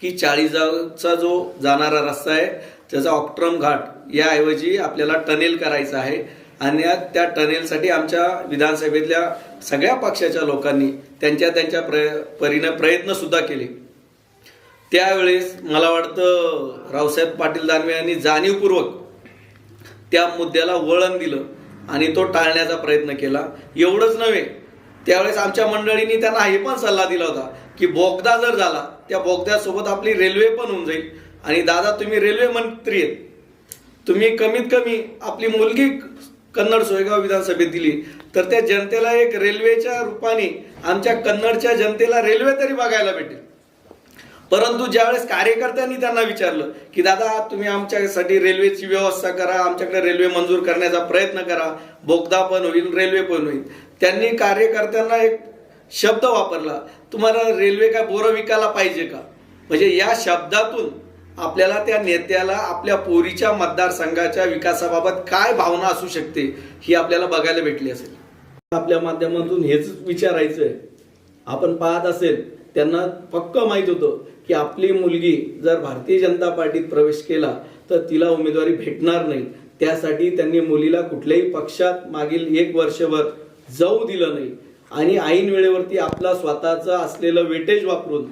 की चाळीसगावचा जो जाणारा रस्ता आहे त्याचा ऑक्ट्रम घाट याऐवजी आपल्याला टनेल करायचा आहे. आणि त्या टनेलसाठी आमच्या विधानसभेतल्या सगळ्या पक्षाच्या लोकांनी त्यांच्या त्यांच्या प्रय परीनं प्रयत्नसुद्धा केले. त्यावेळेस मला वाटतं रावसाहेब पाटील दानवे यांनी जाणीवपूर्वक त्या मुद्द्याला वळण दिलं आणि तो टाळण्याचा प्रयत्न केला. एवढंच नव्हे त्यावेळेस आमच्या मंडळींनी त्यांना हे पण सल्ला दिला होता की बोगदा जर झाला त्या बोगद्यासोबत आपली रेल्वे पण होऊन जाईल. आणि दादा तुम्ही रेल्वे मंत्री आहेत. तुम्ही कमीत कमी आपली मुलगी कन्नड सोयगाव विधानसभेत दिली तर त्या जनतेला एक रेल्वेच्या रूपाने आमच्या कन्नडच्या जनतेला रेल्वे तरी बघायला भेटेल. परंतु ज्यावेळेस कार्यकर्त्यांनी त्यांना विचारलं की दादा तुम्ही आमच्यासाठी रेल्वेची व्यवस्था करा आमच्याकडे रेल्वे मंजूर करण्याचा प्रयत्न करा बोगदा पण होईल रेल्वे पण होईल. त्यांनी कार्यकर्त्यांना एक शब्द वापरला. तुम्हाला रेल्वे काय बोरं विकायला पाहिजे का? म्हणजे या शब्दातून आपल्याला त्या नेत्याला आपल्या पोरीच्या मतदारसंघाच्या विकासाबाबत काय भावना असू शकते ही आपल्याला बघायला भेटली असेल. आपल्या माध्यमातून हेच विचारायचं आहे आपण पाहत असेल त्यांना पक्क माहीत होतं की आपली मुलगी जर भारतीय जनता पार्टीत प्रवेश केला तर तिला उमेदवारी भेटणार नाही. त्यासाठी त्यांनी मुलीला कुठल्याही पक्षात मागील एक वर्षभर जाऊ दिलं नाही. आणि ऐन वेळेवरती आपला स्वतःचं असलेलं वेटेज वापरून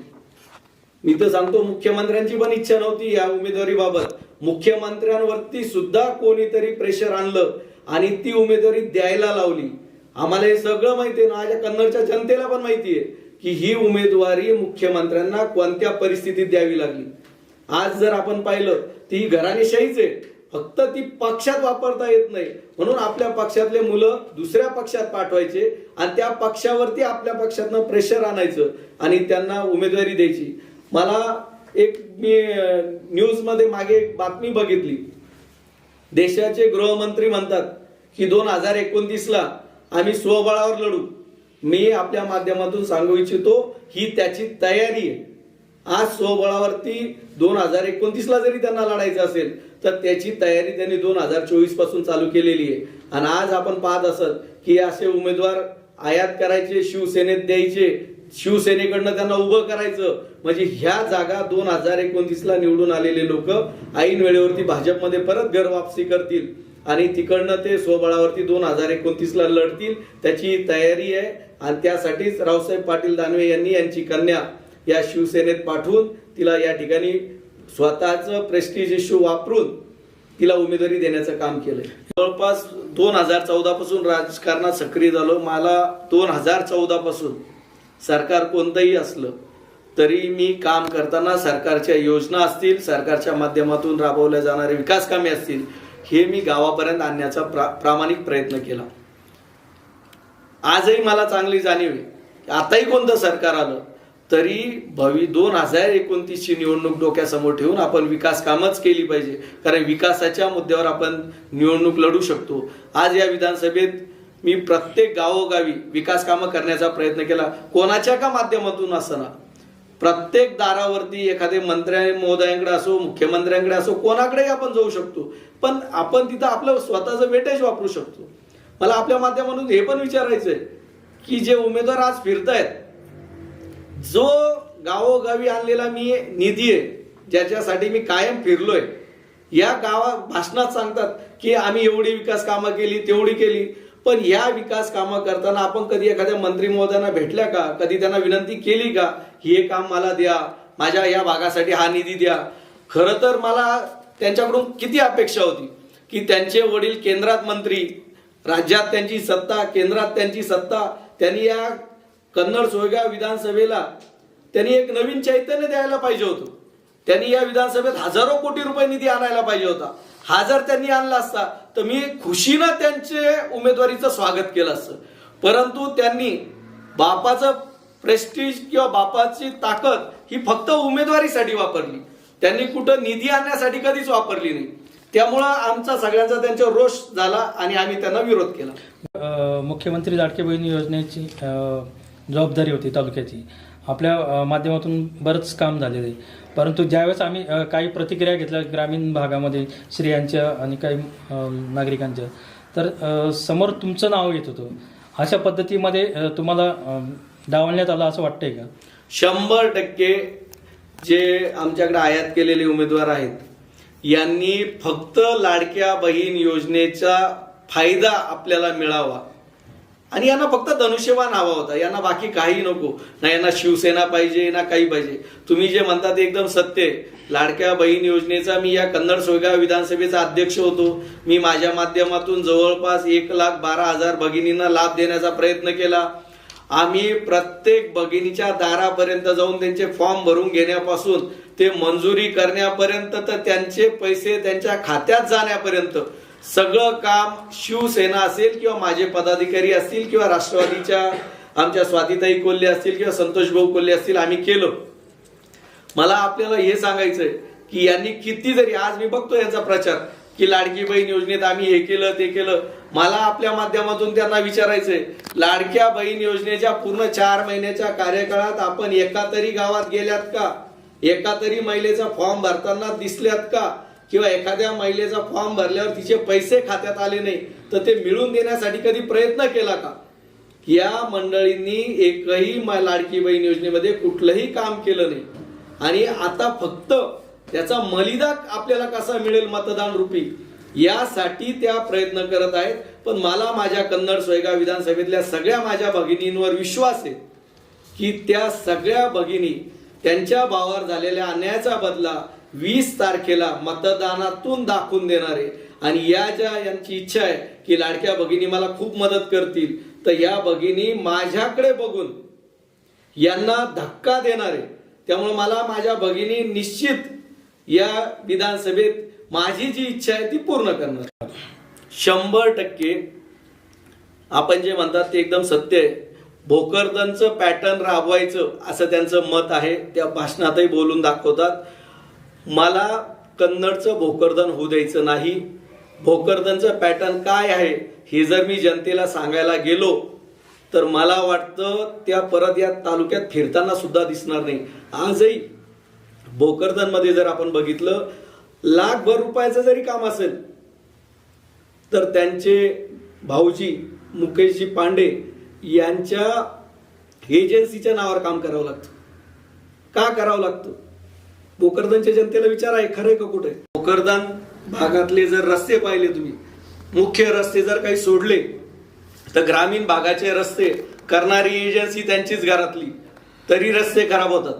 मी तर सांगतो मुख्यमंत्र्यांची पण इच्छा नव्हती या उमेदवारीबाबत. मुख्यमंत्र्यांवरती सुद्धा कोणीतरी प्रेशर आणलं आणि ती उमेदवारी द्यायला लावली. आम्हाला हे सगळं माहिती आहे. माझ्या कन्नडच्या जनतेला पण माहिती आहे की ही उमेदवारी मुख्यमंत्र्यांना कोणत्या परिस्थितीत द्यावी लागली. आज जर आपण पाहिलं ती घराणेशाहीच आहे. फक्त ती पक्षात वापरता येत नाही. म्हणून आपल्या पक्षातले मुलं दुसऱ्या पक्षात पाठवायचे आणि त्या पक्षावरती आपल्या पक्षातनं प्रेशर आणायचं आणि त्यांना उमेदवारी द्यायची. मला एक मी न्यूजमध्ये मागे एक बातमी बघितली. देशाचे गृहमंत्री म्हणतात की दोन हजार एकोणतीसला आम्ही स्वबळावर लढू. मी आपल्या माध्यमातून सांगू इच्छितो ही त्याची तयारी आहे. आज स्वबळावरती दोन हजार एकोणतीसला जरी त्यांना लढायचं असेल तर त्याची तयारी त्यांनी दोन हजार चोवीसपासून चालू केलेली आहे. आणि आज आपण पाहत असत की असे उमेदवार आयात करायचे शिवसेनेत द्यायचे शिवसेनेकडनं त्यांना उभं करायचं. म्हणजे ह्या जागा दोन हजार एकोणतीसला निवडून आलेले लोक ऐन वेळेवरती भाजपमध्ये परत घर वापसी करतील. आणि तिकडनं ते स्वबळावरती दोन हजार एकोणतीसला लढतील. त्याची तयारी आहे. आणि त्यासाठीच रावसाहेब पाटील दानवे यांनी यांची कन्या या शिवसेनेत पाठवून तिला या ठिकाणी स्वतःचं प्रेस्टिज इश्यू वापरून तिला उमेदवारी देण्याचं काम केलंय. जवळपास दोन हजार चौदा पासून राजकारणात सक्रिय झालो. मला दोन हजार चौदा पासून सरकार कोणतंही असलं तरी मी काम करताना सरकारच्या योजना असतील सरकारच्या माध्यमातून राबवल्या जाणारे विकास कामे असतील हे मी गावापर्यंत आणण्याचा प्रा प्रामाणिक प्रयत्न केला. आजही मला चांगली जाणीव आहे. आताही कोणतं सरकार आलं तरी भवी दोन हजार एकोणतीसची निवडणूक डोक्यासमोर ठेवून आपण विकास कामच केली पाहिजे. कारण विकासाच्या मुद्द्यावर आपण निवडणूक लढू शकतो. आज या विधानसभेत मी प्रत्येक गावोगावी विकास कामं करण्याचा प्रयत्न केला. कोणाच्या का माध्यमातून असताना प्रत्येक दारावरती एखादे मंत्र्या महोदयांकडे असो मुख्यमंत्र्यांकडे असो कोणाकडेही आपण जाऊ शकतो. पण आपण तिथं आपलं स्वतःचं वेटेज वापरू शकतो. मला आपल्या माध्यमातून हे पण विचारायचं आहे की जे उमेदवार आज फिरतायत जो गावोगावी आणलेला मी निधी आहे ज्याच्यासाठी मी कायम फिरलोय या गावा भाषणात सांगतात की आम्ही एवढी विकास कामं केली तेवढी केली पण या विकास कामं करताना आपण कधी एखाद्या मंत्री महोदयांना भेटल्या का? कधी त्यांना विनंती केली का? हे काम मला द्या माझ्या या भागासाठी हा निधी द्या. खरं तर मला त्यांच्याकडून किती अपेक्षा होती की त्यांचे वडील केंद्रात मंत्री राज्यात त्यांची सत्ता केंद्रात त्यांची सत्ता त्यांनी या कन्नड सोयगाव विधानसभेला त्यांनी एक नवीन चैतन्य द्यायला पाहिजे होतं. त्यांनी या विधानसभेत हजारो कोटी रुपये निधी आणायला पाहिजे होता. हा जर त्यांनी आणला असता तर मी खुशीनं त्यांचे उमेदवारीचं स्वागत केलं असतं. परंतु त्यांनी बापाचं प्रेस्टिज किंवा बापाची ताकद ही फक्त उमेदवारीसाठी वापरली. त्यांनी कुठं निधी आणण्यासाठी कधीच वापरली नाही. त्यामुळं आमचा सगळ्यांचा त्यांच्यावर रोष झाला आणि आम्ही त्यांना विरोध केला. मुख्यमंत्री लाडके बहीण योजनेची जबाबदारी होती तालुक्याची. आपल्या माध्यमातून बरंच काम झालेलं आहे. परंतु ज्यावेळेस आम्ही काही प्रतिक्रिया घेतल्या ग्रामीण भागामध्ये स्त्रियांच्या आणि काही नागरिकांच्या तर समोर तुमचं नाव येत होतं. अशा पद्धतीमध्ये तुम्हाला डावलण्यात आलं असं वाटतंय का? शंभर टक्के जे आमच्याकडे आयात केलेले उमेदवार आहेत यांनी फक्त लाडक्या बहीण योजनेचा फायदा आपल्याला मिळावा. आणि यांना फक्त धनुष्यबाण हवा होता. यांना बाकी काही नको. ना यांना शिवसेना पाहिजे ना काही पाहिजे. तुम्ही जे म्हणता ते एकदम सत्य आहे. लाडक्या बहीण योजनेचा मी या कन्नड सोयगाव विधानसभेचा अध्यक्ष होतो. मी माझ्या माध्यमातून जवळपास एक लाख बारा हजार भगिनींना लाभ देण्याचा प्रयत्न केला. आम्ही प्रत्येक भगिनीच्या दारापर्यंत जाऊन त्यांचे फॉर्म भरून घेण्यापासून ते मंजुरी करण्यापर्यंत तर त्यांचे पैसे त्यांच्या खात्यात जाण्यापर्यंत सगळं काम शिवसेना असेल किंवा माझे पदाधिकारी असतील किंवा राष्ट्रवादीच्या आमच्या स्वातीताई कोल्हे असतील किंवा संतोष भाऊ कोल्हे असतील आम्ही केलं. मला आपल्याला हे सांगायचंय की यांनी किती जरी आज मी बघतो यांचा प्रचार की लाडकी बहीण योजनेत आम्ही हे केलं ते केलं. मला आपल्या माध्यमातून त्यांना विचारायचंय लाडक्या बहीण योजनेच्या पूर्ण चार महिन्याच्या कार्यकाळात आपण एका तरी गावात गेल्यात का? एका तरी महिलेचा फॉर्म भरताना दिसल्यात का? किंवा एखाद्या महिलेचा फॉर्म भरल्यावर तिचे पैसे खात्यात आले नाही तर ते मिळवून देण्यासाठी कधी प्रयत्न केला का? या मंडळींनी एकही म- लाडकी बहीण योजनेमध्ये कुठलंही काम केलं नाही. आणि आता फक्त त्याचा मलिदा आपल्याला कसा मिळेल मतदान रूपी? यासाठी त्या प्रयत्न करत आहेत. पण मला माझ्या कन्नड सोयगाव विधानसभेतल्या सगळ्या माझ्या भगिनींवर विश्वास आहे की त्या सगळ्या भगिनी त्यांच्या भावावर झालेल्या अन्यायाचा बदला वीस तारखेला मतदानातून दाखवून देणार. आहे आणि या ज्या यांची इच्छा आहे की लाडक्या भगिनी मला खूप मदत करतील तर या भगिनी माझ्याकडे बघून यांना धक्का देणार. आहे त्यामुळे मला माझ्या भगिनी निश्चित या विधानसभेत माझी जी इच्छा आहे ती पूर्ण करणार. शंभर टक्के आपण जे म्हणतात ते एकदम सत्य आहे. भोकरदनचं पॅटर्न राबवायचं असं त्यांचं मत आहे. त्या भाषणातही बोलून दाखवतात. मला कन्नडचं भोकरदन होऊ द्यायचं नाही. भोकरदनचं पॅटर्न काय आहे हे जर मी जनतेला सांगायला गेलो तर मला वाटतं त्या परत या तालुक्यात फिरताना सुद्धा दिसणार नाही. आजही भोकरदनमध्ये जर आपण बघितलं लाखभर रुपयाचं जरी काम असेल तर त्यांचे भाऊजी मुकेशजी पांडे यांच्या एजन्सीच्या नावावर काम करावं लागतं. का करावं लागतं? भोकरदनच्या जनतेला विचार आहे खरंय का कुठे भोकरदन भागातले जर रस्ते पाहिले तुम्ही मुख्य रस्ते जर काही सोडले तर ग्रामीण भागाचे रस्ते करणारी एजन्सी त्यांचीच घरातली तरी रस्ते खराब होतात.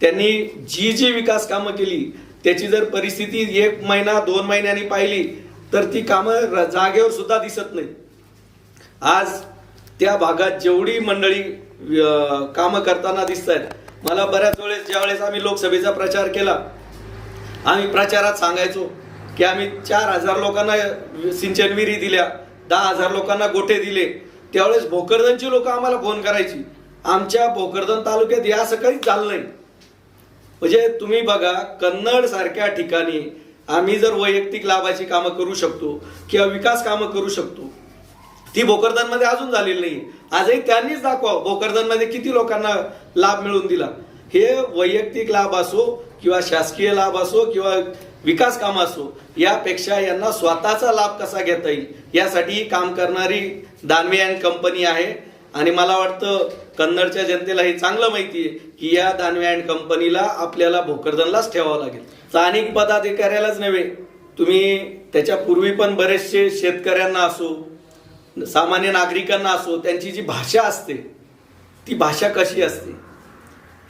त्यांनी जी जी विकास कामं केली त्याची जर परिस्थिती एक महिना दोन महिन्यांनी पाहिली तर ती कामं जागेवर सुद्धा दिसत नाही आज त्या भागात जेवढी मंडळी कामं करताना दिसत आहेत मला बऱ्याच वेळेस ज्यावेळेस आम्ही लोकसभेचा प्रचार केला आम्ही प्रचारात सांगायचो की आम्ही चार हजार लोकांना सिंचन विहिरी दिल्या दहा हजार लोकांना गोटे दिले. त्यावेळेस भोकरदनची लोक आम्हाला फोन करायची आमच्या भोकरदन तालुक्यात या असं काहीच झालं नाही. म्हणजे तुम्ही बघा कन्नड सारख्या ठिकाणी आम्ही जर वैयक्तिक लाभाची कामं करू शकतो किंवा विकास कामं करू शकतो ती भोकरदनमध्ये अजून झालेली नाही. आजही त्यांनीच दाखवा भोकरदनमध्ये किती लोकांना लाभ मिळवून दिला. हे वैयक्तिक लाभ असो किंवा शासकीय लाभ असो किंवा विकास काम असो यापेक्षा यांना स्वतःचा लाभ कसा घेता येईल यासाठी काम करणारी दानवे अँड कंपनी आहे. आणि मला वाटतं कन्नडच्या जनतेला हे चांगलं माहिती आहे की या दानवे अँड कंपनीला आपल्याला भोकरदनलाच ठेवावं लागेल. स्थानिक पदाधिकाऱ्यालाच नव्हे तुम्ही त्याच्या पूर्वी पण बरेचसे शेतकऱ्यांना असो सामान्य नागरिकांना असो त्यांची जी भाषा असते ती भाषा कशी असते?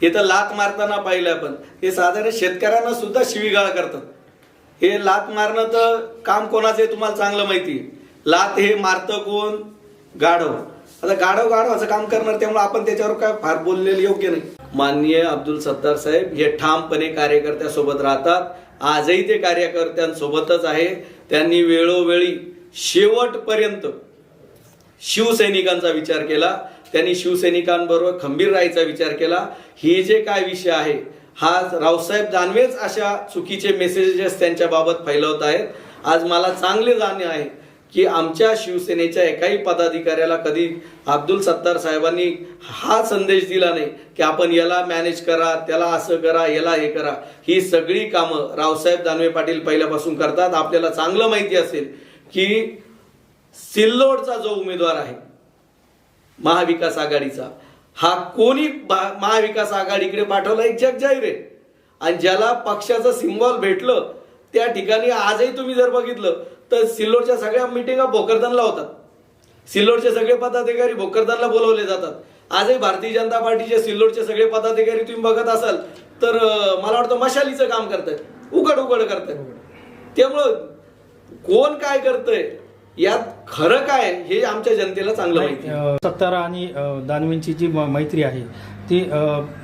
हे तर लात मारताना पाहिलं आपण. हे साधारण शेतकऱ्यांना सुद्धा शिवीगाळ करतात. हे लात मारणं तर काम कोणाचं आहे तुम्हाला चांगलं माहिती आहे. लात हे मारतं कोण? गाढव. आता गाढव गाढवाचं काम करणार त्यामुळे आपण त्याच्यावर काय फार बोललेलं योग्य नाही. माननीय अब्दुल सत्तार साहेब हे ठामपणे कार्यकर्त्यासोबत राहतात. आजही ते कार्यकर्त्यांसोबतच आहे. त्यांनी वेळोवेळी शेवटपर्यंत शिवसैनिकांचा विचार केला. त्यांनी शिवसैनिकांबरोबर खंबीर राहायचा विचार केला. हे जे काय विषय आहे हा रावसाहेब दानवेच अशा चुकीचे मेसेजेस त्यांच्याबाबत फैलवत आहेत. आज मला चांगले जाणे आहे की आमच्या शिवसेनेच्या एकाही पदाधिकाऱ्याला कधी अब्दुल सत्तार साहेबांनी हा संदेश दिला नाही की आपण याला मॅनेज करा त्याला असं करा याला हे करा. ही सगळी कामं रावसाहेब दानवे पाटील पहिल्यापासून करतात. आपल्याला चांगलं माहिती असेल की सिल्लोडचा जो उमेदवार आहे महाविकास आघाडीचा हा कोणी भा- महाविकास आघाडीकडे पाठवला? एक जग जाहीर आहे. आणि ज्याला पक्षाचं सिम्बॉल भेटलं त्या ठिकाणी आजही तुम्ही जर बघितलं तर सिल्लोडच्या सगळ्या मिटिंगा भोकरदनला होतात. सिल्लोडचे सगळे पदाधिकारी भोकरदनला बोलवले जातात. आजही भारतीय जनता पार्टीचे सिल्लोडचे सगळे पदाधिकारी तुम्ही बघत असाल तर मला वाटतं मशालीचं काम करतायत. उघड उघड करतायत. त्यामुळं कोण काय करतंय? यात खरं काय हे आमच्या जनतेला चांगलं माहिती सत्तारा आणि दानवेंची जी मैत्री आहे ती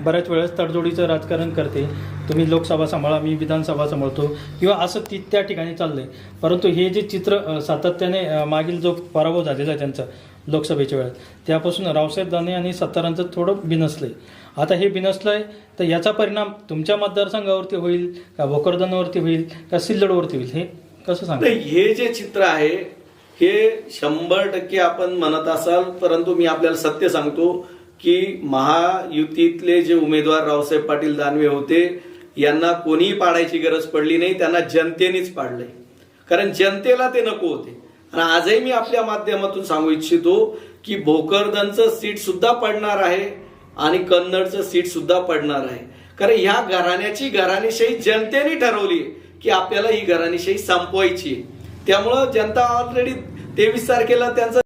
बऱ्याच वेळेस तडजोडीचं राजकारण करते. तुम्ही लोकसभा सांभाळा मी विधानसभा सांभाळतो. किंवा असं ती त्या ठिकाणी चाललंय. परंतु हे जे चित्र सातत्याने मागील जो पराभव झालेला आहे त्यांचा लोकसभेच्या वेळेत त्यापासून रावसाहेब दानवे आणि सत्तारांचं थोडं बिनसलंय. आता हे बिनसलंय तर याचा परिणाम तुमच्या मतदारसंघावरती होईल का भोकरदनवरती होईल का सिल्लोडवरती होईल हे कसं सांगा हे जे चित्र आहे हे शंभर टक्के आपण म्हणत असाल परंतु मी आपल्याला सत्य सांगतो की महायुतीतले जे उमेदवार रावसाहेब पाटील दानवे होते यांना कोणीही पाडायची गरज पडली नाही त्यांना जनतेनेच पाडलंय. कारण जनतेला ते नको होते. आणि आजही मी आपल्या माध्यमातून सांगू इच्छितो की भोकरदनचं सीट सुद्धा पडणार आहे आणि कन्नडचं सीट सुद्धा पडणार आहे. कारण ह्या घराण्याची घराणेशाही जनतेने ठरवली की आपल्याला ही घराणेशाही संपवायची आहे. त्यामुळं जनता ऑलरेडी तेवीस तारखेला त्यांचं